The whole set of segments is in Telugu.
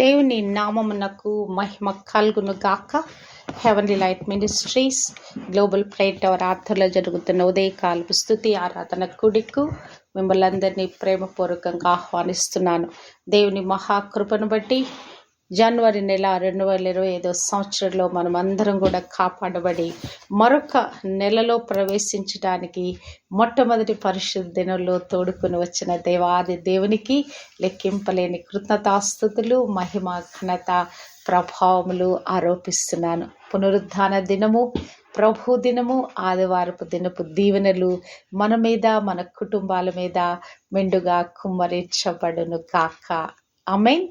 దేవుని నామమునకు మహిమ కలుగును గాక. Heavenly light ministries global plate tower ఆర్థర్లో జరుగుతున్న ఉదయకాలపు స్థుతి ఆరాధన కుడికు మిమ్మల్ని అందరినీ ప్రేమపూర్వకంగా ఆహ్వానిస్తున్నాను. దేవుని మహాకృపను బట్టి జనవరి నెల రెండు వేల ఇరవై ఐదో సంవత్సరంలో మనం అందరం కూడా కాపాడబడి మరొక నెలలో ప్రవేశించడానికి మొట్టమొదటి పరిశుద్ధ దినంలో తోడుకుని వచ్చిన దేవాది దేవునికి లెక్కింపలేని కృతజ్ఞతాస్థుతులు మహిమ ఘనత ప్రభావములు ఆరోపిస్తున్నాను. పునరుద్ధాన దినము ప్రభు దినము ఆదివారపు దినపు దీవెనలు మన మీద మన కుటుంబాల మీద మెండుగా కుమ్మరించబడును కాక అమెయిన్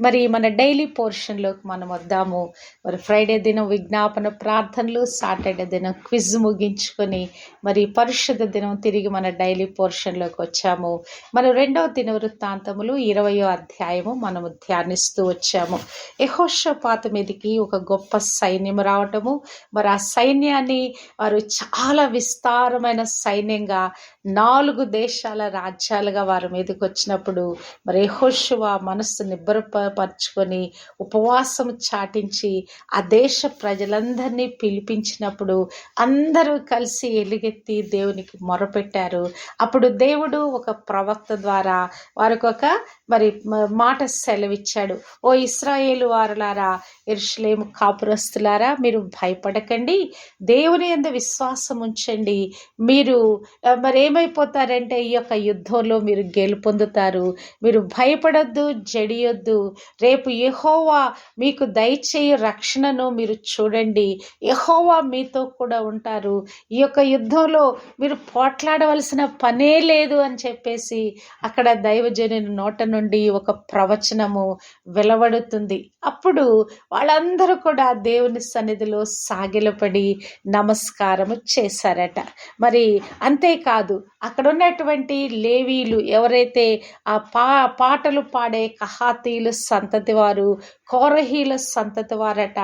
మరి మన డైలీ పోర్షన్లోకి మనం వద్దాము. మరి ఫ్రైడే దినం విజ్ఞాపన ప్రార్థనలు సాటర్డే దినం క్విజ్ ముగించుకొని మరి పరిశుద్ధ దినం తిరిగి మన డైలీ పోర్షన్లోకి వచ్చాము. మన రెండవ దిన వృత్తాంతములు ఇరవయో అధ్యాయము మనము ధ్యానిస్తూ వచ్చాము. యహోషపాత మీదకి ఒక గొప్ప సైన్యం రావటము. మరి ఆ సైన్యాన్ని వారు చాలా విస్తారమైన సైన్యంగా నాలుగు దేశాల రాజ్యాలుగా వారి మీదకి వచ్చినప్పుడు మరి యహోషువ మనస్సు నిబ్బరపరచుకొని ఉపవాసం చాటించి ఆ దేశ ప్రజలందరినీ పిలిపించినప్పుడు అందరూ కలిసి ఎలుగెత్తి దేవునికి మొరపెట్టారు. అప్పుడు దేవుడు ఒక ప్రవక్త ద్వారా వారికి ఒక మరి మాట సెలవిచ్చాడు. ఓ ఇస్రాయేలు వారులారా ఎరుషులేము కాపురస్తులారా మీరు భయపడకండి. దేవుని ఎంత విశ్వాసం ఉంచండి. మీరు మరి ఏమైపోతారంటే ఈ యొక్క యుద్ధంలో మీరు గెలుపొందుతారు. మీరు భయపడొద్దు. జడియొద్దు రేపు యహోవా మీకు దయచేయ రక్షణను మీరు చూడండి. యహోవా మీతో కూడా ఉంటారు. ఈ యొక్క యుద్ధంలో మీరు పోట్లాడవలసిన పనే లేదు అని చెప్పేసి అక్కడ దైవజని నోట నుండి ఒక ప్రవచనము వెలవడుతుంది. అప్పుడు వాళ్ళందరూ కూడా దేవుని సన్నిధిలో సాగిలపడి నమస్కారము చేశారట. మరి అంతేకాదు అక్కడ ఉన్నటువంటి లేవీలు ఎవరైతే ఆ పా పాటలు పాడే కహాతీల సంతతి వారు కోరహీల సంతతి వారట.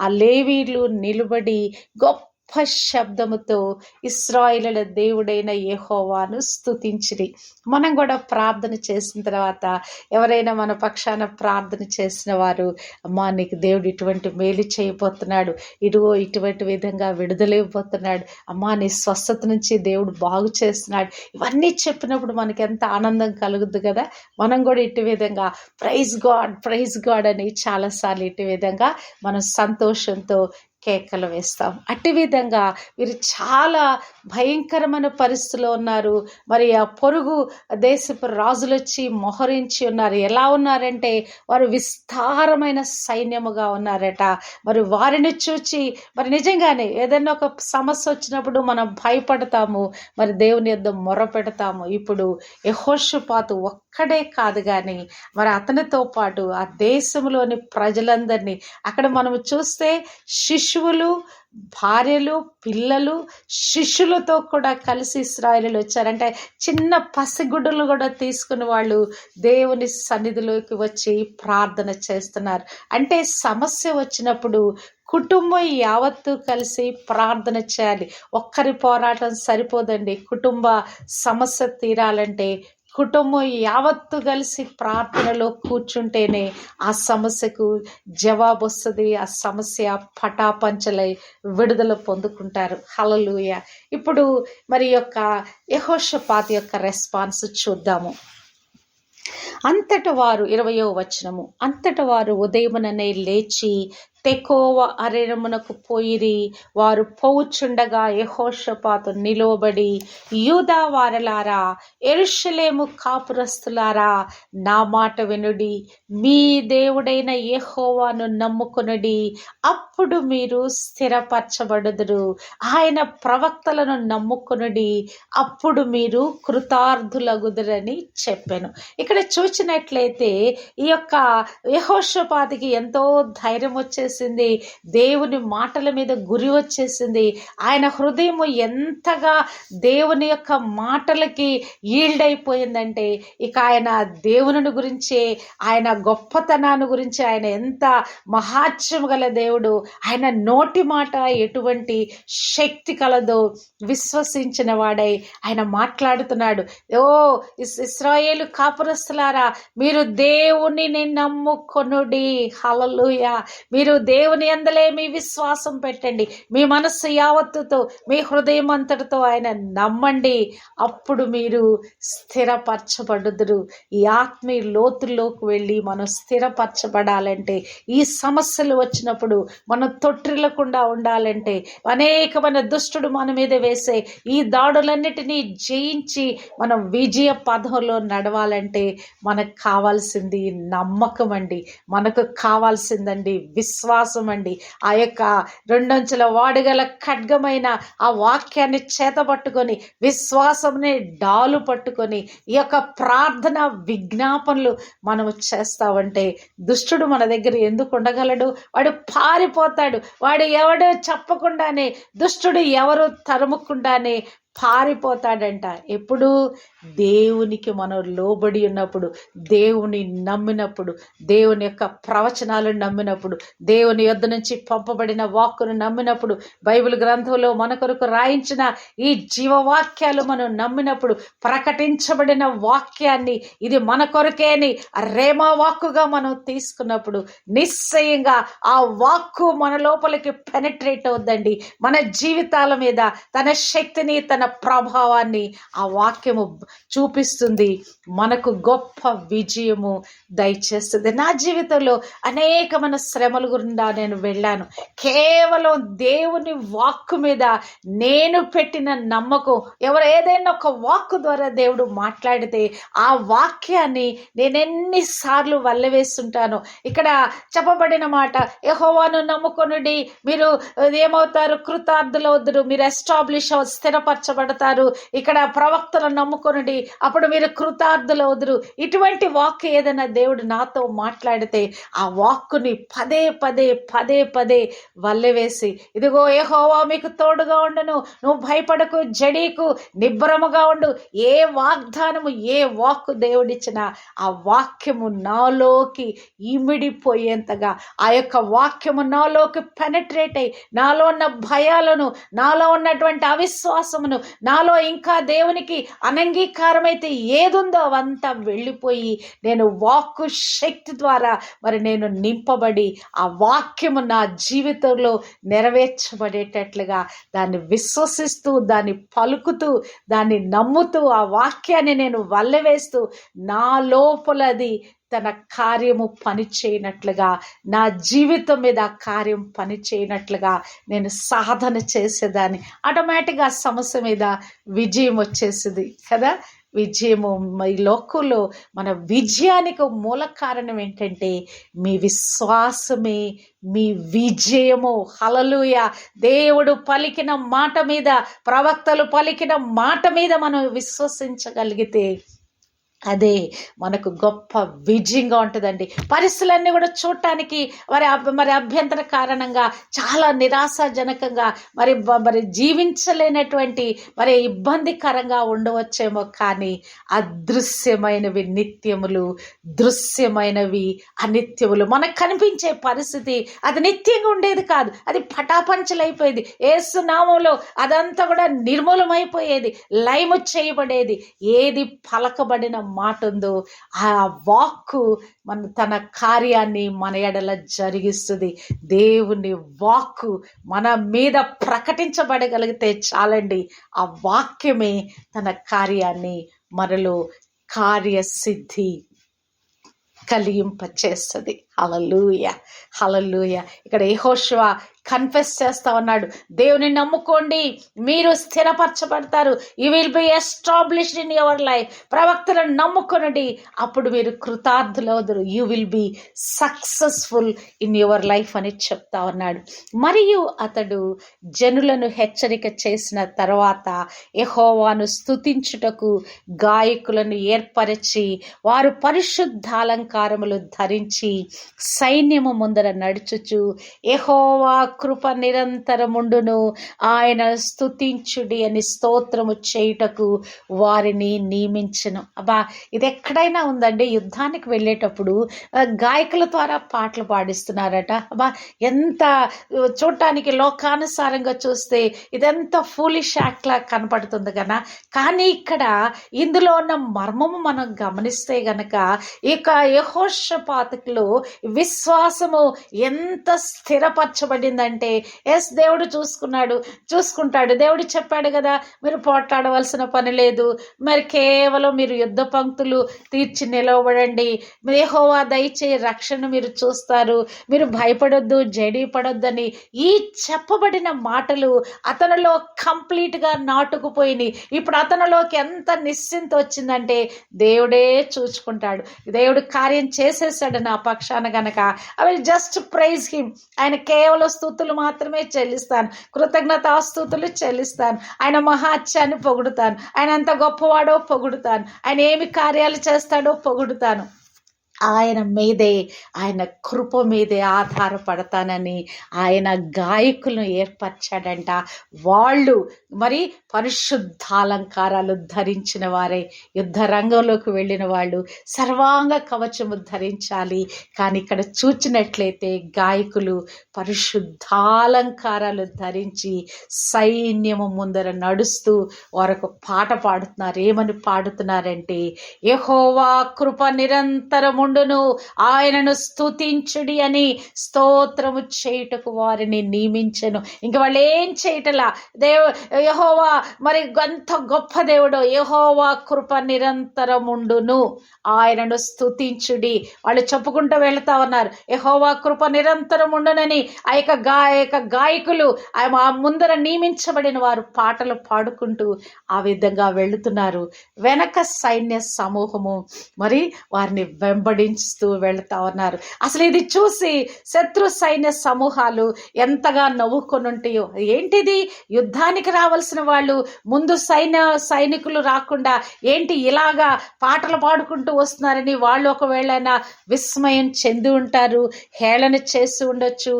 ఆ లేవీలు నిలబడి గొప్ప గొప్ప శబ్దముతో ఇస్రాయిల దేవుడైన ఏహోవాను స్థుతించిరి మనం కూడా ప్రార్థన చేసిన తర్వాత ఎవరైనా మన పక్షాన ప్రార్థన చేసిన వారు అమ్మా నీకు దేవుడు ఇటువంటి మేలు చేయబోతున్నాడు. ఇటువో ఇటువంటి విధంగా విడుదలైపోతున్నాడు. అమ్మా నీ స్వస్థత నుంచి దేవుడు బాగు చేస్తున్నాడు. ఇవన్నీ చెప్పినప్పుడు మనకి ఎంత ఆనందం కలుగుద్ది కదా. మనం కూడా ఇటు విధంగా ప్రైజ్ గాడ్ ప్రైజ్ గాడ్ అని చాలాసార్లు ఇటు విధంగా మనం సంతోషంతో కేకలు వేస్తాం. అట్టి విధంగా వీరు చాలా భయంకరమైన పరిస్థితిలో ఉన్నారు. మరి ఆ పొరుగు దేశపు రాజులు వచ్చి మొహరించి ఉన్నారు. ఎలా ఉన్నారంటే వారు విస్తారమైన సైన్యముగా ఉన్నారట. మరి వారిని చూచి మరి నిజంగానే ఏదైనా ఒక సమస్య వచ్చినప్పుడు మనం భయపడతాము. మరి దేవుని యొద్ద మొర పెడతాము. ఇప్పుడు యహోషపాతు ఒక్కడే కాదు కానీ మరి అతనితో పాటు ఆ దేశంలోని ప్రజలందరినీ అక్కడ మనం చూస్తే శిష్యు శిశువులు భార్యలు పిల్లలు శిష్యులతో కూడా కలిసి ఇస్రాయలు వచ్చారంటే చిన్న పసిగుడ్డలు కూడా తీసుకుని వాళ్ళు దేవుని సన్నిధిలోకి వచ్చి ప్రార్థన చేస్తున్నారు. అంటే సమస్య వచ్చినప్పుడు కుటుంబం యావత్తు కలిసి ప్రార్థన చేయాలి. ఒక్కరి పోరాటం సరిపోదండి. కుటుంబ సమస్య తీరాలంటే కుటుంబం యావత్తు కలిసి ప్రార్థనలో కూర్చుంటేనే ఆ సమస్యకు జవాబు వస్తుంది ఆ సమస్య పటాపంచలై విడుదల పొందుకుంటారు. హలలుయ ఇప్పుడు మరి యొక్క యహోషపాత యొక్క రెస్పాన్స్ చూద్దాము. అంతట వారు ఇరవయో వచనము అంతట వారు ఉదయముననే లేచి తెకోవ అరణ్యమునకు పోయిరి. వారు పోవుచుండగా యహోషపాతు నిలువబడి యూదా వారలారా ఎరుషలేము కాపురస్తులారా నా మాట వినుడి. మీ దేవుడైన యహోవాను నమ్ముకునుడి. అప్పుడు మీరు స్థిరపరచబడుదురు. ఆయన ప్రవక్తలను నమ్ముకునుడి. అప్పుడు మీరు కృతార్థులగుదురని చెప్పాను. ఇక్కడ చూసినట్లయితే ఈ యొక్క యహోషపాతికి ఎంతో ధైర్యం వచ్చే వచ్చేసింది. దేవుని మాటల మీద గురి వచ్చేసింది. ఆయన హృదయం ఎంతగా దేవుని యొక్క మాటలకి ఈల్డ్ అయిపోయిందంటే ఇక ఆయన దేవుని గురించి ఆయన గొప్పతనాన్ని గురించి ఆయన ఎంత మహాత్యం గల దేవుడు ఆయన నోటి మాట ఎటువంటి శక్తి కలదో విశ్వసించిన వాడై ఆయన మాట్లాడుతున్నాడు. ఓ ఇస్రాయేలు కాపురస్తులారా మీరు దేవుని నమ్ముకొనుడి. హలలుయ మీరు దేవుని అందలే మీ విశ్వాసం పెట్టండి. మీ మనస్సు యావత్తుతో మీ హృదయం అంతటితో ఆయన నమ్మండి. అప్పుడు మీరు స్థిరపరచబడుదురు. ఈ ఆత్మీయ లోతుల్లోకి వెళ్ళి మనం స్థిరపరచబడాలంటే ఈ సమస్యలు వచ్చినప్పుడు మనం తొట్టిల్లకుండా ఉండాలంటే అనేకమైన దుష్టుడు మన మీద వేసే ఈ దాడులన్నిటినీ జయించి మనం విజయ పదంలో నడవాలంటే మనకు కావాల్సింది నమ్మకం అండి. మనకు కావాల్సిందండి విశ్వాసం. అండి. ఆ యొక్క రెండంచుల వాడుగల ఖడ్గమైన ఆ వాక్యాన్ని చేతపట్టుకొని విశ్వాసంని డాలు పట్టుకొని ఈ యొక్క ప్రార్థన విజ్ఞాపనలు మనం చేస్తామంటే దుష్టుడు మన దగ్గర ఎందుకు ఉండగలడు? వాడు పారిపోతాడు. వాడు ఎవడు చెప్పకుండానే దుష్టుడు ఎవరు తరుముకుండానే పారిపోతాడంట. ఎప్పుడు దేవునికి మనం లోబడి ఉన్నప్పుడు దేవుని నమ్మినప్పుడు దేవుని యొక్క ప్రవచనాలను నమ్మినప్పుడు దేవుని యొద్ నుంచి పంపబడిన వాక్కును నమ్మినప్పుడు బైబిల్ గ్రంథంలో మన కొరకు రాయించిన ఈ జీవవాక్యాలు మనం నమ్మినప్పుడు ప్రకటించబడిన వాక్యాన్ని ఇది మన కొరకే అని రేమా వాక్కుగా మనం తీసుకున్నప్పుడు నిశ్చయంగా ఆ వాక్కు మన లోపలికి పెనట్రేట్ అవుద్దండి. మన జీవితాల మీద తన శక్తిని తన తన ప్రభావాన్ని ఆ వాక్యము చూపిస్తుంది. మనకు గొప్ప విజయము దయచేస్తుంది. నా జీవితంలో అనేకమైన శ్రమల గుండా నేను వెళ్ళాను. కేవలం దేవుని వాక్కు మీద నేను పెట్టిన నమ్మకం ఎవరు ఏదైనా ఒక వాక్కు ద్వారా దేవుడు మాట్లాడితే ఆ వాక్యాన్ని నేను ఎన్నిసార్లు వల్లవేస్తుంటాను ఇక్కడ చెప్పబడిన మాట యహోవాను నమ్ముకొనుడి మీరు ఏమవుతారు? కృతార్థులవుద్దురు మీరు ఎస్టాబ్లిష్ స్థిరపరచ మార్చబడతారు ఇక్కడ ప్రవక్తలు నమ్ముకొనండి. అప్పుడు మీరు కృతార్థులవుదురు ఇటువంటి వాక్ ఏదైనా దేవుడు నాతో మాట్లాడితే ఆ వాక్కుని పదే పదే పదే పదే వల్లెవేసి ఇదిగో ఏ హోవా మీకు తోడుగా ఉండను. నువ్వు భయపడకు జడీకు నిబ్బరముగా ఉండు. ఏ వాగ్దానము ఏ వాక్కు దేవుడిచ్చినా ఆ వాక్యము నాలోకి ఇమిడిపోయేంతగా ఆ యొక్క వాక్యము నాలోకి పెనట్రేట్ అయి నాలో ఉన్న భయాలను నాలో ఉన్నటువంటి అవిశ్వాసమును నాలో ఇంకా దేవునికి అనంగీకారమైతే ఏదుందో అవంతా వెళ్ళిపోయి నేను వాక్కు శక్తి ద్వారా మరి నేను నింపబడి ఆ వాక్యము నా జీవితంలో నెరవేర్చబడేటట్లుగా దాన్ని విశ్వసిస్తూ దాన్ని పలుకుతూ దాన్ని నమ్ముతూ ఆ వాక్యాన్ని నేను వల్లవేస్తూ నా లోపలది తన కార్యము పని చేయనట్లుగా నా జీవితం మీద ఆ కార్యం పని చేయనట్లుగా నేను సాధన చేసేదాన్ని. ఆటోమేటిక్గా సమస్య మీద విజయం వచ్చేసింది కదా? విజయము ఈ లోకంలో మన విజయానికి మూల కారణం ఏంటంటే మీ విశ్వాసమే మీ విజయము. హలలుయ దేవుడు పలికిన మాట మీద ప్రవక్తలు పలికిన మాట మీద మనం విశ్వసించగలిగితే అదే మనకు గొప్ప విజయంగా ఉంటుందండి. పరిస్థితులన్నీ కూడా చూడటానికి మరి మరి అభ్యంతర కారణంగా చాలా నిరాశాజనకంగా మరి మరి జీవించలేనటువంటి మరి ఇబ్బందికరంగా ఉండవచ్చేమో కానీ అదృశ్యమైనవి నిత్యములు దృశ్యమైనవి అనిత్యములు. మనకు కనిపించే పరిస్థితి అది నిత్యంగా ఉండేది కాదు. అది పటాపంచలైపోయేది. ఏసునామంలో అదంతా కూడా నిర్మూలమైపోయేది. లైము చేయబడేది. ఏది పలకబడిన మాట ఉందో ఆ వాక్కు మన తన కార్యాన్ని మన ఎడల జరిగిస్తుంది. దేవుని వాక్కు మన మీద ప్రకటించబడగలిగితే చాలండి. ఆ వాక్యమే తన కార్యాన్ని మనలో కార్యసిద్ధి కలిగింపచేస్తుంది. హలలుయ హలలుయ ఇక్కడ యహోష్వ కన్ఫెస్ చేస్తా ఉన్నాడు. దేవుని నమ్ముకోండి. మీరు స్థిరపరచబడతారు. You will be established in your life ప్రవక్తలను నమ్ముకొనండి. అప్పుడు మీరు కృతార్థులవుదురు. You will be successful in your life అని చెప్తా ఉన్నాడు. మరియు అతడు జనులను హెచ్చరిక చేసిన తర్వాత యహోవాను స్తుతించుటకు గాయకులను ఏర్పరచి వారు పరిశుద్ధాలంకారములు ధరించి సైన్యము ముందర నడుచుచు ఎహోవా కృప నిరంతరముండును. ఆయన స్తుతించుడి అని స్తోత్రము చేయుటకు వారిని నియమించను. అబ్బా ఇది ఎక్కడైనా ఉందండి? యుద్ధానికి వెళ్ళేటప్పుడు గాయకుల ద్వారా పాటలు పాడిస్తున్నారట. అబ్బా ఎంత చూడటానికి లోకానుసారంగా చూస్తే ఇదెంత ఫూలిష్ యాక్ట్ లా కనపడుతుంది కదా కానీ ఇక్కడ ఇందులో ఉన్న మర్మము మనం గమనిస్తే గనక ఇక యహోషపాతకులు విశ్వాసము ఎంత స్థిరపరచబడిందంటే ఎస్ దేవుడు చూసుకున్నాడు చూసుకుంటాడు. దేవుడు చెప్పాడు కదా మీరు పోట్లాడవలసిన పని లేదు. మరి కేవలం మీరు యుద్ధ పంక్తులు తీర్చి నిలవబడండి. యెహోవా దయచే రక్షణ మీరు చూస్తారు. మీరు భయపడొద్దు జడి పడొద్దని ఈ చెప్పబడిన మాటలు అతనిలో కంప్లీట్గా నాటుకుపోయినాయి. ఇప్పుడు అతనిలోకి ఎంత నిశ్చింత వచ్చిందంటే దేవుడే చూసుకుంటాడు దేవుడు కార్యం చేసేసాడు నా పక్షాన. గనక. I will just praise him ఆయన కేవలం స్థుతులు మాత్రమే చెల్లిస్తాను. కృతజ్ఞతాస్తుతులు చెల్లిస్తాను. ఆయన మహాత్యాన్ని పొగుడుతాను. ఆయన ఎంత గొప్పవాడో పొగుడుతాను. ఆయన ఏమి కార్యాలు చేస్తాడో పొగుడుతాను. ఆయన మీదే ఆయన కృప మీదే ఆధారపడతానని ఆయన గాయకులను ఏర్పరచాడంట. వాళ్ళు మరి పరిశుద్ధాలంకారాలు ధరించిన వారే యుద్ధ రంగంలోకి వెళ్ళిన వాళ్ళు సర్వాంగ కవచము ధరించాలి. కానీ ఇక్కడ చూచినట్లయితే గాయకులు పరిశుద్ధాలంకారాలు ధరించి సైన్యము ముందర నడుస్తూ వారొక పాట పాడుతున్నారు. ఏమని పాడుతున్నారంటే యహోవా కృప ఉండును. ఆయనను స్తుతించుడి అని స్తోత్రము చేయుటకు వారిని నియమించను. ఇంక వాళ్ళు ఏం చేయటలా? దేవ యహోవా మరి ఎంత గొప్ప దేవుడు. యహోవా కృప నిరంతరం ఉండును. ఆయనను స్తుతించుడి. వాళ్ళు చెప్పుకుంటూ వెళ్తా ఉన్నారు. యహోవా కృప నిరంతరం ఉండునని ఆ యొక్క గా యొక్క గాయకులు ఆ ముందర నియమించబడిన వారు పాటలు పాడుకుంటూ ఆ విధంగా వెళుతున్నారు. వెనక సైన్య సమూహము. మరి వారిని వెంబడి వెంబడించుతూ వెళ్తా ఉన్నారు. అసలు ఇది చూసి శత్రు సైన్య సమూహాలు ఎంతగా నవ్వుకొని ఉంటాయో ఏంటిది? యుద్ధానికి రావాల్సిన వాళ్ళు ముందు సైన్య సైనికులు రాకుండా ఏంటి ఇలాగా పాటలు పాడుకుంటూ వస్తున్నారని వాళ్ళు ఒకవేళ విస్మయం చెంది ఉంటారు హేళన చేసి ఉండొచ్చు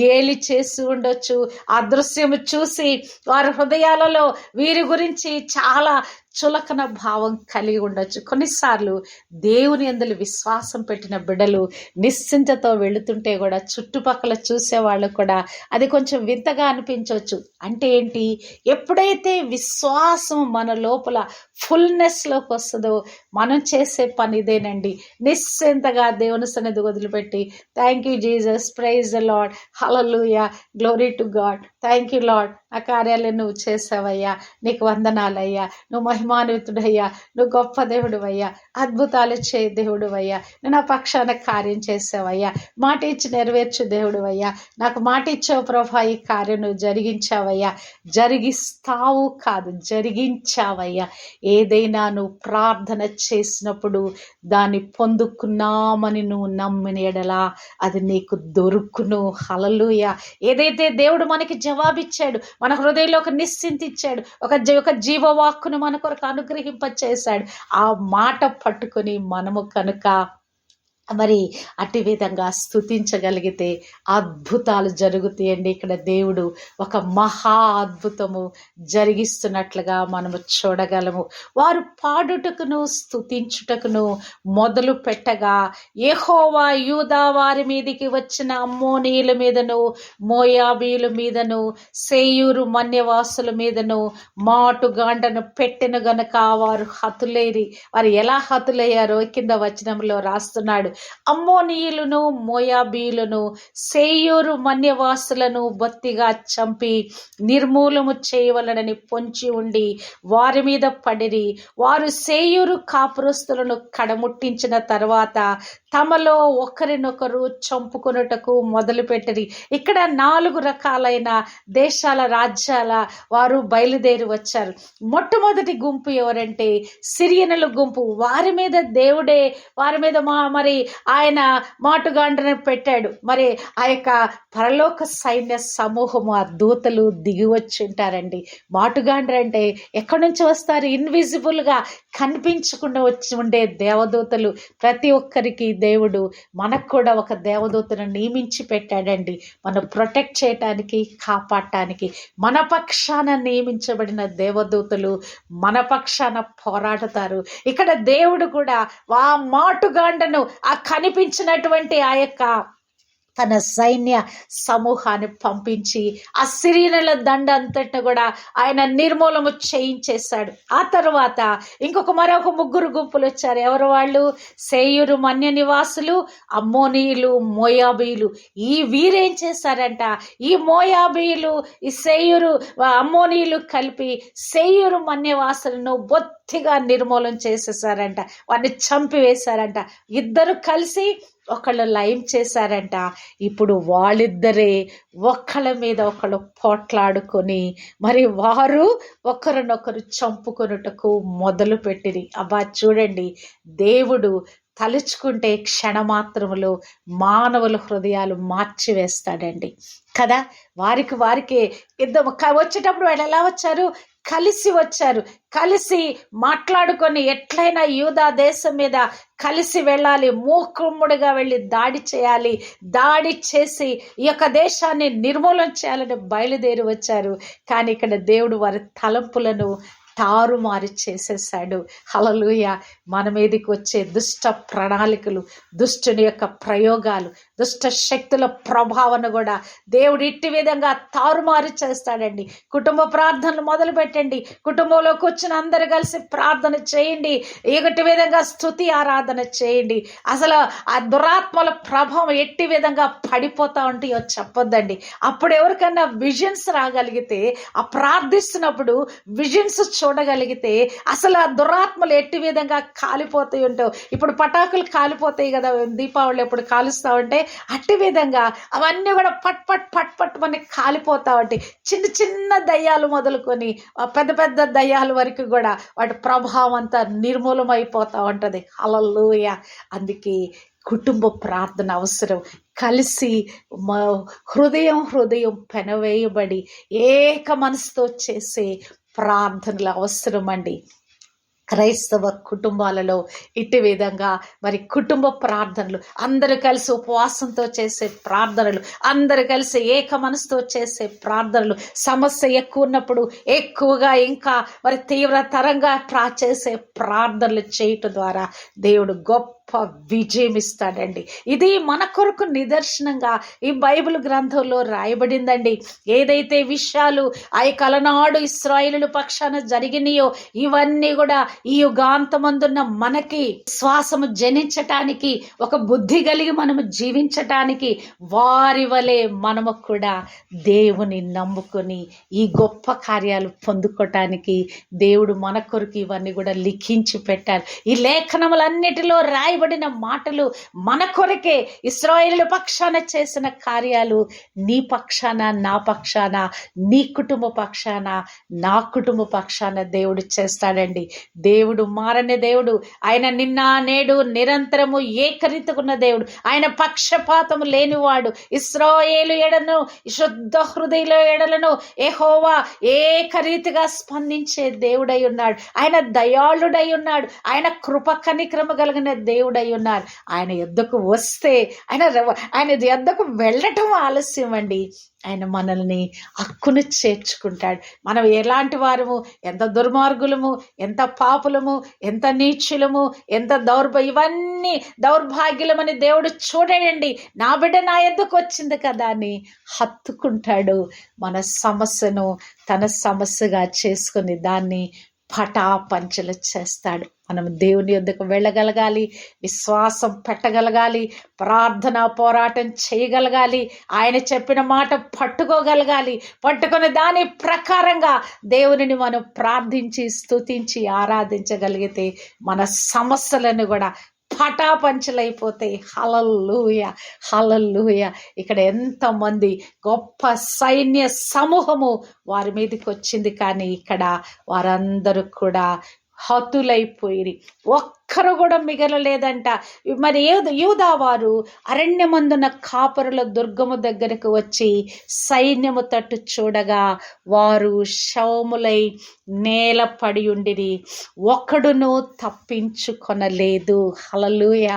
గేలి చేసి ఉండొచ్చు. ఆ దృశ్యం చూసి వారి హృదయాలలో వీరి గురించి చాలా చులకన భావం కలిగి ఉండొచ్చు. కొన్నిసార్లు దేవుని అందులో విశ్వాసం పెట్టిన బిడ్డలు నిశ్చింతతో వెళుతుంటే కూడా చుట్టుపక్కల చూసే వాళ్ళు కూడా అది కొంచెం వింతగా అనిపించవచ్చు. అంటే ఏంటి? ఎప్పుడైతే విశ్వాసం మన లోపల ఫుల్నెస్లోకి వస్తుందో మనం చేసే పని ఇదేనండి. నిశ్చింతగా దేవుని సన్నిధి వదిలిపెట్టి thank you Jesus praise the lord hallelujah glory to God thank you lord ఆ కార్యాలయం నువ్వు చేసావయ్యా. నీకు వందనాలయ్యా. నువ్వు మహిమాన్వితుడయ్యా నువ్వు గొప్ప దేవుడు అయ్యా అద్భుతాలు చే దేవుడు అయ్యా నువ్వు నా పక్షాన కార్యం చేసావయ్యా మాట ఇచ్చి నెరవేర్చు దేవుడు అయ్యా నాకు మాట ఇచ్చావు ప్రభా ఈ కార్యం నువ్వు జరిగించావయ్యా. జరిగిస్తావు కాదు జరిగించావయ్యా. ఏదైనా నువ్వు ప్రార్థన చేసినప్పుడు దాన్ని పొందుకున్నామని నువ్వు నమ్మిన ఎడలా అది నీకు దొరుకును. హలలుయ ఏదైతే దేవుడు మనకి జవాబిచ్చాడు మన హృదయంలో ఒక నిశ్చింతిచ్చాడు ఒక ఒక జీవవాక్కును మన కొరకు అనుగ్రహింప చేశాడు ఆ మాట పట్టుకొని మనము కనుక మరి అట్టి విధంగా స్థుతించగలిగితే అద్భుతాలు జరుగుతాయండి ఇక్కడ దేవుడు ఒక మహా అద్భుతము జరిగిస్తున్నట్లుగా మనము చూడగలము. వారు పాడుటకును స్థుతించుటకును మొదలు పెట్టగా ఏహోవా యూదా వారి మీదికి వచ్చిన అమ్మోనీయుల మీదను మోయాబీల మీదను సేయూరు మన్యవాసుల మీదను మాటుగాండను పెట్టిన గనక వారు హతులేరి. వారు ఎలా హతులయ్యారో కింద వచనంలో రాస్తున్నాడు. అమ్మోనీయులను మోయాబీయులను సేయూరు మన్యవాసులను బొత్తిగా చంపి నిర్మూలము చేయవలనని పొంచి ఉండి వారి మీద పడిరి. వారు సేయూరు కాపురస్తులను కడముట్టించిన తర్వాత తమలో ఒకరినొకరు చంపుకొనుటకు మొదలుపెట్టిరి. ఇక్కడ నాలుగు రకాలైన దేశాల రాజ్యాల వారు బయలుదేరి వచ్చారు. మొట్టమొదటి గుంపు ఎవరంటే సిరియనుల గుంపు. వారి మీద దేవుడే వారి మీద మా మరి ఆయన మాటుగాండ్రని పెట్టాడు. మరి ఆ యొక్క పరలోక సైన్య సమూహము ఆ దూతలు దిగి వచ్చి ఉంటారండి. మాటుగాండ్ర అంటే ఎక్కడి నుంచి వస్తారు? ఇన్విజిబుల్గా కనిపించకుండా వచ్చి ఉండే దేవదూతలు ప్రతి ఒక్కరికి దేవుడు మనకు కూడా ఒక దేవదూతను నియమించి పెట్టాడండి. మనం ప్రొటెక్ట్ చేయటానికి కాపాడటానికి మన పక్షాన నియమించబడిన దేవదూతలు మన పక్షాన పోరాడుతారు. ఇక్కడ దేవుడు కూడా ఆ మాటుగాండను ఆ కనిపించినటువంటి ఆ యొక్క తన సైన్య సమూహాన్ని పంపించి ఆ సిరియనుల దండ అంతటా కూడా ఆయన నిర్మూలము చేయించేశాడు. ఆ తర్వాత ఇంకొక మరొక ముగ్గురు గుంపులు వచ్చారు. ఎవరు వాళ్ళు? సేయురు మన్య నివాసులు అమ్మోనీయులు మోయాబీలు ఈ వీరేం చేశారంట? ఈ మోయాబీలు ఈ సేయురు అమ్మోనీయులు కలిపి సేయురు మన్యవాసులను బొత్తిగా నిర్మూలన చేసేసారంట వాడిని చంపివేశారంట. ఇద్దరు కలిసి ఒకళ్ళు లైవ్ చేశారంట. ఇప్పుడు వాళ్ళిద్దరే ఒకళ్ళ మీద ఒకళ్ళు పోట్లాడుకొని మరి వారు ఒకరినొకరు చంపుకొనుటకు మొదలు పెట్టిరి. అబ్బా చూడండి దేవుడు తలుచుకుంటే క్షణమాత్రములు మానవుల హృదయాలు మార్చివేస్తాడండి. కదా వారికి వారికి ఇద్దరు వచ్చేటప్పుడు వాళ్ళు ఎలా వచ్చారు? కలిసి వచ్చారు. కలిసి మాట్లాడుకొని ఎట్లయినా యూదా దేశం మీద కలిసి వెళ్ళాలి మూకుమ్ముడిగా వెళ్ళి దాడి చేయాలి దాడి చేసి ఈ యొక్క దేశాన్ని నిర్మూలన చేయాలని బయలుదేరి వచ్చారు. కానీ ఇక్కడ దేవుడు వారి తలంపులను తారుమారి చేసేసాడు హలలుయ మన మీదకి వచ్చే దుష్ట ప్రణాళికలు దుష్టుని యొక్క ప్రయోగాలు దుష్ట శక్తుల ప్రభావం కూడా దేవుడు ఇట్టి విధంగా తారుమారు చేస్తాడండి కుటుంబ ప్రార్థనలు మొదలు పెట్టండి కుటుంబంలోకి వచ్చిన అందరు కలిసి ప్రార్థన చేయండి. ఇగటి విధంగా స్థుతి ఆరాధన చేయండి. అసలు ఆ దురాత్మల ప్రభావం ఎట్టి విధంగా పడిపోతా ఉంటాయో చెప్పొద్దండి. అప్పుడు ఎవరికైనా విజన్స్ రాగలిగితే ఆ ప్రార్థిస్తున్నప్పుడు విజన్స్ చూడగలిగితే అసలు ఆ దురాత్మలు ఎట్టి విధంగా కాలిపోతాయి ఉంటావు ఇప్పుడు పటాకులు కాలిపోతాయి కదా దీపావళి ఎప్పుడు కాలుస్తా ఉంటే అట్టి విధంగా అవన్నీ కూడా పట్ పట్ పట్ పట్ మనకి కాలిపోతా చిన్న చిన్న దయ్యాలు మొదలుకొని పెద్ద పెద్ద దయ్యాల వరకు కూడా వాటి ప్రభావం అంతా నిర్మూలమైపోతూ ఉంటుంది అలల్లోయ అందుకే కుటుంబ ప్రార్థన అవసరం. కలిసి హృదయం హృదయం పెనవేయబడి ఏక మనసుతో చేసే ప్రార్థనలు అవసరం అండి క్రైస్తవ కుటుంబాలలో ఇటు విధంగా మరి కుటుంబ ప్రార్థనలు అందరు కలిసి ఉపవాసంతో చేసే ప్రార్థనలు అందరు కలిసి ఏక మనసుతో చేసే ప్రార్థనలు సమస్య ఎక్కువ ఉన్నప్పుడు ఎక్కువగా ఇంకా మరి తీవ్రతరంగా ప్రా చేసే ప్రార్థనలు చేయటం ద్వారా దేవుడు గొప్ప విజయం ఇస్తాడండి. ఇది మన కొరకు నిదర్శనంగా ఈ బైబిల్ గ్రంథంలో రాయబడిందండి. ఏదైతే విషయాలు ఆ కలనాడు ఇస్రాయిలు పక్షాన జరిగినాయో ఇవన్నీ కూడా ఈ యుగాంతమందున్న మనకి శ్వాసము జనించటానికి ఒక బుద్ధి కలిగి మనము జీవించటానికి వారి వలె మనము కూడా దేవుని నమ్ముకొని ఈ గొప్ప కార్యాలు పొందుకోవటానికి దేవుడు మన కొరకు ఇవన్నీ కూడా లిఖించి పెట్టారు. ఈ లేఖనములన్నిటిలో రాయబడిన మాటలు మన కొరకే ఇస్రాయేల్ పక్షాన చేసిన కార్యాలు నీ పక్షాన నా పక్షాన నీ కుటుంబ పక్షాన నా కుటుంబ పక్షాన దేవుడు చేస్తాడండి. దేవుడు మారని దేవుడు ఆయన నిన్న నేడు నిరంతరము ఏకరీతకున్న దేవుడు ఆయన పక్షపాతము లేనివాడు ఇస్రాయేలు ఎడను శుద్ధ హృదయల ఎడలను ఏహోవా ఏకరీతిగా స్పందించే దేవుడై ఉన్నాడు. ఆయన దయాళుడై ఉన్నాడు. ఆయన కృప కనిక్రమ కలిగిన దేవుడు ఉన్నారు. ఆయన యుద్ధకు వస్తే ఆయన ఆయన యుద్ధకు వెళ్ళటం ఆలస్యం అండి. ఆయన మనల్ని హక్కును చేర్చుకుంటాడు. మనం ఎలాంటి వారము? ఎంత దుర్మార్గులము? ఎంత పాపులము? ఎంత నీచులము? ఎంత దౌర్భ ఇవన్నీ దౌర్భాగ్యులమని దేవుడు చూడండి నా బిడ్డ నా ఎద్దుకు వచ్చింది కదా అని హత్తుకుంటాడు. మన సమస్యను తన సమస్యగా చేసుకుని దాన్ని పటాపంచలు చేస్తాడు. మనం దేవుని యొద్దకు వెళ్ళగలగాలి విశ్వాసం పెట్టగలగాలి ప్రార్థన పోరాటం చేయగలగాలి ఆయన చెప్పిన మాట పట్టుకోగలగాలి పట్టుకుని దాని ప్రకారంగా దేవునిని మనం ప్రార్థించి స్తుతించి ఆరాధించగలిగితే మన సమస్యలను కూడా పటాపంచలైపోతాయి హలల్లుయ హలల్లుయ. ఇక్కడ ఎంతమంది గొప్ప సైన్య సమూహము వారి మీదకి వచ్చింది కానీ ఇక్కడ వారందరూ కూడా హతులైపోయి ఒక్కరు కూడా మిగలలేదంట. మరి యూదా వారు అరణ్యమందున కాపరుల దుర్గము దగ్గరకు వచ్చి సైన్యము తట్టు చూడగా వారు శవములై నేల పడి ఉండిరి. ఒకడును తప్పించుకొనలేదు. హలలుయ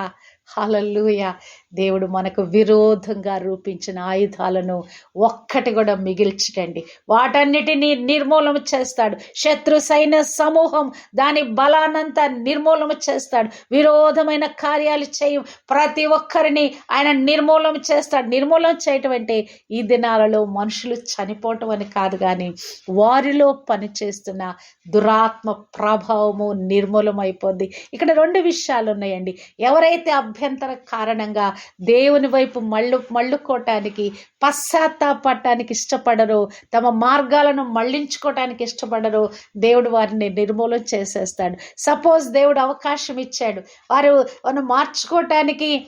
హలలుయ దేవుడు మనకు విరోధంగా రూపించిన ఆయుధాలను ఒక్కటి కూడా మిగిల్చటండి వాటన్నిటినీ నిర్మూలన చేస్తాడు. శత్రు సైన్య సమూహం దాని బలానంతా నిర్మూలన చేస్తాడు. విరోధమైన కార్యాలు చేయ ప్రతి ఒక్కరిని ఆయన నిర్మూలన చేస్తాడు. నిర్మూలన చేయటం అంటే ఈ దినాలలో మనుషులు చనిపోవటం అని కాదు కానీ వారిలో పనిచేస్తున్న దురాత్మ ప్రభావము నిర్మూలమైపోద్ది. ఇక్కడ రెండు విషయాలు ఉన్నాయండి. ఎవరైతే అభ్యంతర కారణంగా దేవుని వైపు మళ్ళు మళ్ళుకోవటానికి పశ్చాత్తాపడటానికి ఇష్టపడరు. తమ మార్గాలను మళ్ళించుకోవటానికి ఇష్టపడరు. దేవుడు వారిని నిర్మూలన చేసేస్తాడు. సపోజ్ దేవుడు అవకాశం ఇచ్చాడు. వారు వారు మార్చుకోవటానికి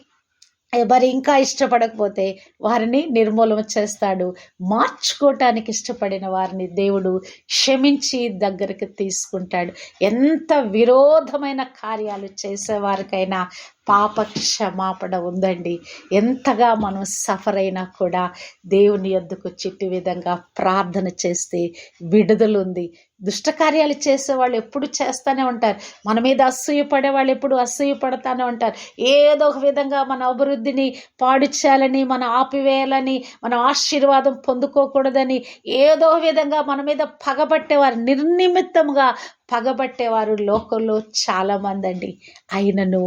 మరి ఇంకా ఇష్టపడకపోతే వారిని నిర్మూలన చేస్తాడు. మార్చుకోవటానికి ఇష్టపడిన వారిని దేవుడు క్షమించి దగ్గరికి తీసుకుంటాడు. ఎంత విరోధమైన కార్యాలు చేసేవారికైనా పాప క్షమాపణ ఉందండి ఎంతగా మనం సఫర్ అయినా కూడా దేవుని ఎద్దుకు చిట్టి విధంగా ప్రార్థన చేస్తే విడుదల ఉంది దుష్టకార్యాలు చేసేవాళ్ళు ఎప్పుడు చేస్తూనే ఉంటారు. మన మీద అసూయ పడేవాళ్ళు ఎప్పుడు అసూయ ఉంటారు. ఏదో ఒక విధంగా మన అభివృద్ధిని పాడు చేయాలని మన ఆపివేయాలని మన ఆశీర్వాదం పొందుకోకూడదని ఏదో విధంగా మన మీద పగబట్టేవారు నిర్నిమిత్తంగా పగబట్టేవారు లోకంలో చాలామంది అండి ఆయనను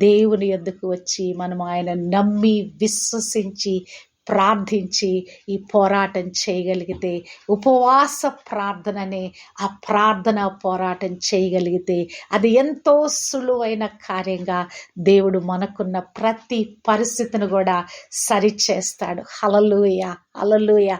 దేవుని ఎద్దుకు వచ్చి మనం ఆయన నమ్మి విశ్వసించి ప్రార్థించి ఈ పోరాటం చేయగలిగితే ఉపవాస ప్రార్థననే ఆ ప్రార్థన పోరాటం చేయగలిగితే అది ఎంతో సులువైన కార్యంగా దేవుడు మనకున్న ప్రతి పరిస్థితిని కూడా సరిచేస్తాడు. హలలుయ అలలుయ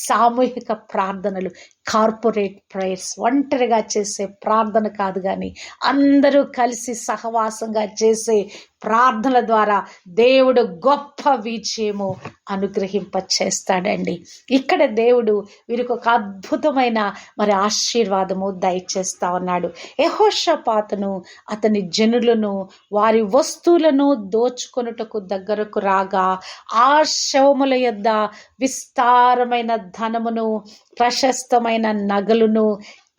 సామూహిక ప్రార్థనలు కార్పొరేట్ ప్రేయర్స్ ఒంటరిగా చేసే ప్రార్థన కాదు కానీ అందరూ కలిసి సహవాసంగా చేసే ప్రార్థనల ద్వారా దేవుడు గొప్ప విజయము అనుగ్రహింప చేస్తాడండి ఇక్కడ దేవుడు వీరికి ఒక అద్భుతమైన మరి ఆశీర్వాదము దయచేస్తా ఉన్నాడు. యహోషపాతను అతని జనులను వారి వస్తువులను దోచుకొనుటకు దగ్గరకు రాగా ఆ శవముల యొద్ద విస్తారమైన ధనమును ప్రశస్తమైన నగలును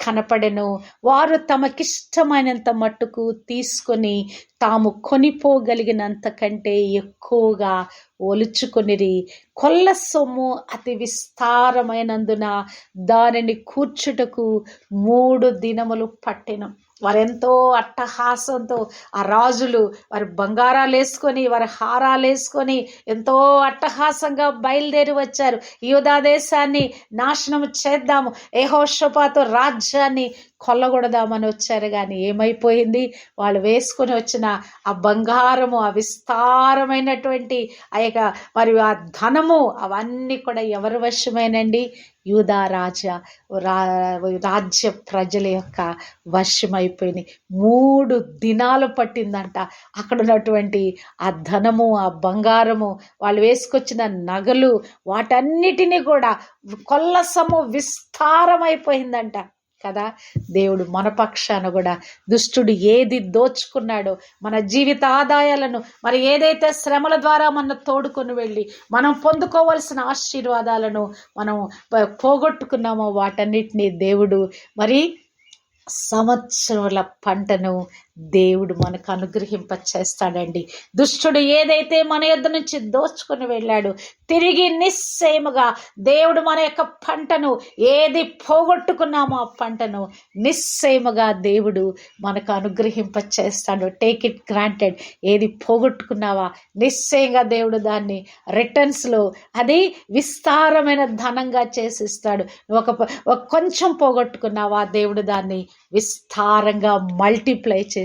కనపడెను. వారు తమకిష్టమైనంత మట్టుకు తీసుకొని తాము కొనిపోగలిగినంత కంటే ఎక్కువగా ఒలుచుకొనిరి. కొల్ల సొమ్ము అతి విస్తారమైనందున దానిని కూర్చుటకు మూడు దినములు పట్టినం. వారెంతో అట్టహాసంతో ఆ రాజులు వారి బంగారాలు వేసుకొని వారి హారాలు వేసుకొని ఎంతో అట్టహాసంగా బయలుదేరి వచ్చారు. యూదా దేశాన్ని నాశనం చేద్దాము. ఏహోషపాతో రాజ్యాన్ని కొల్లగొడదామని వచ్చారు కానీ ఏమైపోయింది? వాళ్ళు వేసుకొని వచ్చిన ఆ బంగారము ఆ విస్తారమైనటువంటి ఆ యొక్క మరి ఆ ధనము అవన్నీ కూడా ఎవరి వశమేనండి? యూదా రాజా రా రాజ్య ప్రజల యొక్క వశమైపోయినాయి మూడు దినాలు పట్టిందంట. అక్కడ ఉన్నటువంటి ఆ ధనము ఆ బంగారము వాళ్ళు వేసుకొచ్చిన నగలు వాటన్నిటినీ కూడా కొల్లసము విస్తారమైపోయిందంట. కదా? దేవుడు మన పక్షాన కూడా దుష్టుడు ఏది దోచుకున్నాడో మన జీవిత ఆదాయాలను మరి ఏదైతే శ్రమల ద్వారా మన తోడుకొని వెళ్ళి మనం పొందుకోవాల్సిన ఆశీర్వాదాలను మనం పోగొట్టుకున్నామో వాటన్నిటినీ దేవుడు మరి సంవత్సరాల పంటను దేవుడు మనకు అనుగ్రహింప చేస్తాడండి దుష్టుడు ఏదైతే మన యొద్ నుంచి దోచుకుని వెళ్ళాడు తిరిగి నిశ్చయముగా దేవుడు మన యొక్క పంటను ఏది పోగొట్టుకున్నామో ఆ పంటను నిశ్చయముగా దేవుడు మనకు అనుగ్రహింప చేస్తాడు టేక్ ఇట్ గ్రాంటెడ్ ఏది పోగొట్టుకున్నావా? నిశ్చయంగా దేవుడు దాన్ని రిటర్న్స్లో అది విస్తారమైన ధనంగా చేసిస్తాడు. ఒక ఒక కొంచెం పోగొట్టుకున్నావా? దేవుడు దాన్ని విస్తారంగా మల్టిప్లై చేసి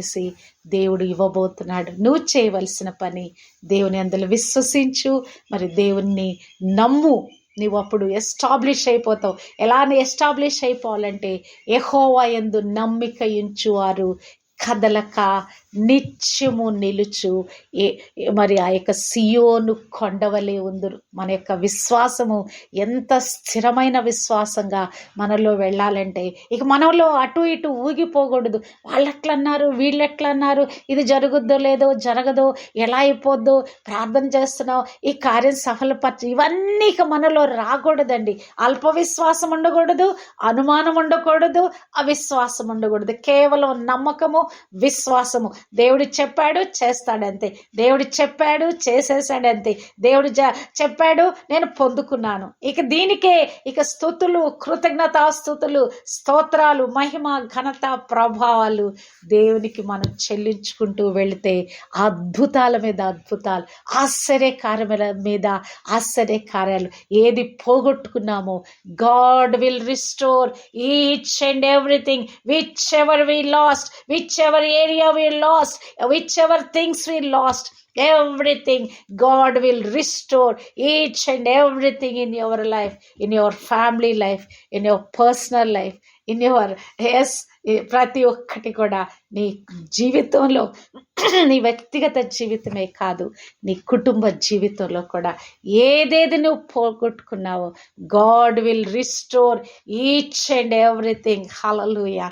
దేవుడు ఇవ్వబోతున్నాడు. నువ్వు చేయవలసిన పని దేవుని అందులో విశ్వసించు. మరి దేవుణ్ణి నమ్ము. నువ్వు అప్పుడు ఎస్టాబ్లిష్ అయిపోతావు. ఎలా ఎస్టాబ్లిష్ అయిపోవాలంటే ఎహోవా ఎందు నమ్మిక ఇంచువారు కదలక నిత్యము నిలుచు. ఏ మరి ఆ యొక్క సియోను కొండవలే ఉందరు. మన యొక్క విశ్వాసము ఎంత స్థిరమైన విశ్వాసంగా మనలో వెళ్ళాలంటే ఇక మనలో అటు ఇటు ఊగిపోకూడదు. వాళ్ళు ఎట్లా వీళ్ళు ఇది జరుగుద్దో లేదో జరగదో ఎలా అయిపోద్దో ప్రార్థన చేస్తున్నావు ఈ కార్యం సఫలపరచ ఇవన్నీ ఇక మనలో రాకూడదండి. అల్ప విశ్వాసం ఉండకూడదు అనుమానం ఉండకూడదు అవిశ్వాసం ఉండకూడదు. కేవలం నమ్మకము విశ్వాసము. దేవుడు చెప్పాడు చేస్తాడంతే. దేవుడు చెప్పాడు చేసేసాడంతే దేవుడు జ చెప్పాడు నేను పొందుకున్నాను. ఇక దీనికే ఇక స్థుతులు కృతజ్ఞతాస్థుతులు స్తోత్రాలు మహిమ ఘనత ప్రభావాలు దేవునికి మనం చెల్లించుకుంటూ వెళితే అద్భుతాల మీద అద్భుతాలు ఆశ్చర్యకార్యముల మీద ఆశ్చర్య కార్యాలు ఏది పోగొట్టుకున్నామో God will restore each and everything which ever we lost which ever area we lost which ever things we lost everything god will restore each and everything in your life in your family life in your personal life in your yes ప్రతి ఒక్కటి కూడా నీ జీవితంలో నీ వ్యక్తిగత జీవితమే కాదు నీ కుటుంబ జీవితంలో కూడా ఏదేది నువ్వు పోగొట్టుకున్నావో God will restore each and everything hallelujah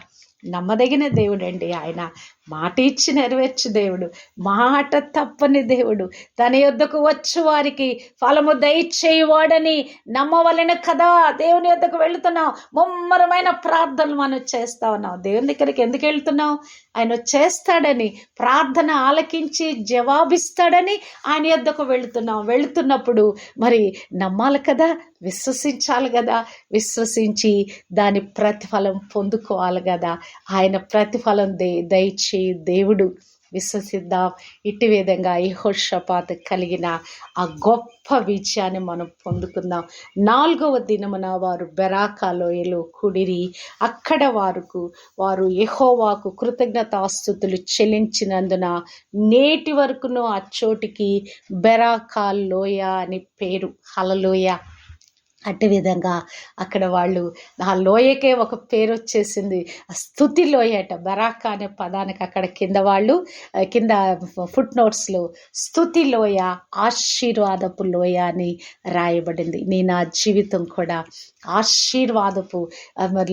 నమ్మదగిన దేవుడు అండి ఆయన. మాట ఇచ్చి నెరవేర్చు దేవుడు. మాట తప్పని దేవుడు. తన యొద్దకు వచ్చు వారికి ఫలము దయచేయువాడని నమ్మవలన కదా దేవుని యొద్దకు వెళుతున్నాం ముమ్మరమైన ప్రార్థనలు మనం చేస్తా ఉన్నాం దేవుని దగ్గరికి ఎందుకు వెళ్తున్నాం ఆయన చేస్తాడని ప్రార్థన ఆలకించి జవాబిస్తాడని ఆయన యొద్దకు వెళుతున్నాం వెళుతున్నప్పుడు మరి నమ్మాలి కదా? విశ్వసించాలి కదా విశ్వసించి దాని ప్రతిఫలం పొందుకోవాలి కదా ఆయన ప్రతిఫలం దే దయచే దేవుడు విశ్వసిద్దాం. ఇటు విధంగా యహోషపాత కలిగిన ఆ గొప్ప విజయాన్ని మనం పొందుకుందాం. నాలుగవ దినమున వారు బెరాకాలోయలో కుడిరి. అక్కడ వారుకు వారు యహోవాకు కృతజ్ఞతాస్థుతులు చెల్లించినందున నేటి వరకును ఆ చోటికి బెరాకాలోయ అని పేరు. హలలోయ అట్టి విధంగా అక్కడ వాళ్ళు ఆ లోయకే ఒక పేరు వచ్చేసింది. స్థుతి లోయ అట బరాక అనే పదానికి అక్కడ కింద వాళ్ళు కింద ఫుట్ నోట్స్లో స్థుతి లోయ ఆశీర్వాదపు లోయ అని రాయబడింది. నీ నా జీవితం కూడా ఆశీర్వాదపు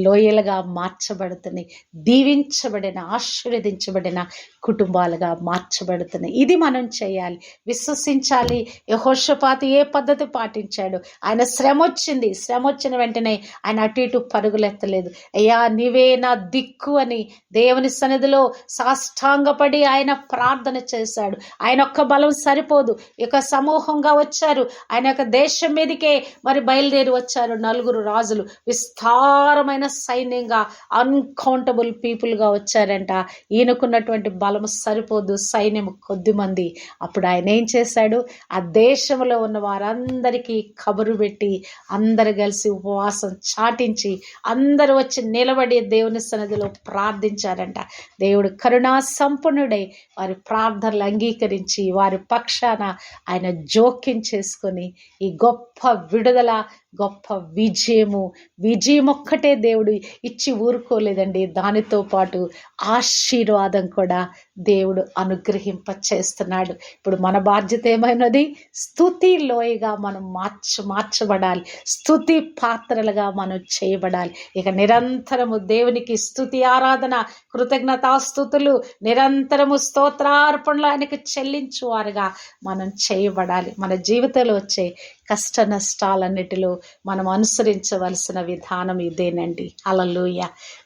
లోయలుగా మార్చబడుతున్నాయి దీవించబడిన ఆశీర్వదించబడిన కుటుంబాలుగా మార్చబడుతున్నాయి. ఇది మనం చేయాలి. విశ్వసించాలి. యహోషపాతి ఏ పద్ధతి పాటించాడు? ఆయన శ్రమ వచ్చింది. శ్రమ వచ్చిన వెంటనే ఆయన అటు ఇటు పరుగులెత్తలేదు. అయ్యా నీవే నా దిక్కు అని దేవుని సన్నిధిలో సాష్టాంగపడి ఆయన ప్రార్థన చేశాడు. ఆయన ఒక్క బలం సరిపోదు. ఇక సమూహంగా వచ్చారు. ఆయన యొక్క దేశం మీదకే మరి బయలుదేరి వచ్చారు నలుగురు రాజులు. విస్తారమైన సైన్యంగా అన్కౌంటబుల్ పీపుల్గా వచ్చారంట. ఈయనకున్నటువంటి బలం సరిపోదు సైన్యం కొద్ది మంది. అప్పుడు ఆయన ఏం చేశాడు? ఆ దేశంలో ఉన్న వారందరికీ కబురు పెట్టి అందరు కలిసి ఉపవాసం చాటించి అందరూ వచ్చి నిలబడి దేవుని సన్నిధిలో ప్రార్థించారంట. దేవుడు కరుణా సంపన్నుడై వారి ప్రార్థనలు అంగీకరించి వారి పక్షాన ఆయన జోక్యం చేసుకొని ఈ గొప్ప విడుదల గొప్ప విజయము. విజయం ఒక్కటే దేవుడు ఇచ్చి ఊరుకోలేదండి. దానితో పాటు ఆశీర్వాదం కూడా దేవుడు అనుగ్రహింప చేస్తున్నాడు ఇప్పుడు మన బాధ్యత ఏమైనది? స్థుతి లోయగా మనం మార్చ మార్చబడాలి. స్థుతి పాత్రలుగా మనం చేయబడాలి. ఇక నిరంతరము దేవునికి స్థుతి ఆరాధన కృతజ్ఞతాస్థుతులు నిరంతరము స్తోత్రార్పణలు ఆయనకు చెల్లించువారుగా మనం చేయబడాలి. మన జీవితంలో వచ్చే కష్ట నష్టాలన్నిటిలో మనం అనుసరించవలసిన విధానం ఇదేనండి. అలలుయ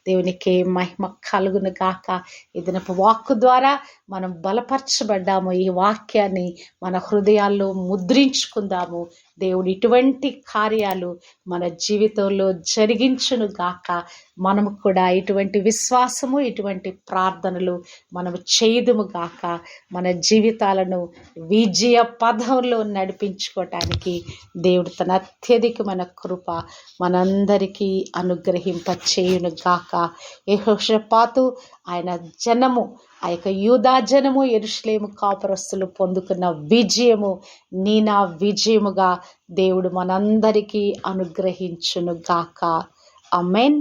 దేవునికి మహిమ కలుగును గాక. ఇదినపు వాక్కు ద్వారా మనం బలపరచబడ్డాము. ఈ వాక్యాన్ని మన హృదయాల్లో ముద్రించుకుందాము. దేవుడు ఇటువంటి కార్యాలు మన జీవితంలో జరిగించును గాక. మనము కూడా ఇటువంటి విశ్వాసము ఇటువంటి ప్రార్థనలు మనము చేయదుము గాక. మన జీవితాలను విజయ పదంలో నడిపించుకోవటానికి దేవుడు తన అత్యధికమైన కృప మనందరికీ అనుగ్రహింప చేయును గాక. యహోషపాతు ఆయన జనము ఆ యొక్క యూదా జనము ఎరుషలేము కాపురస్తులు పొందుకున్న విజయము నీ నా విజయముగా దేవుడు మనందరికీ అనుగ్రహించును గాక అమెన్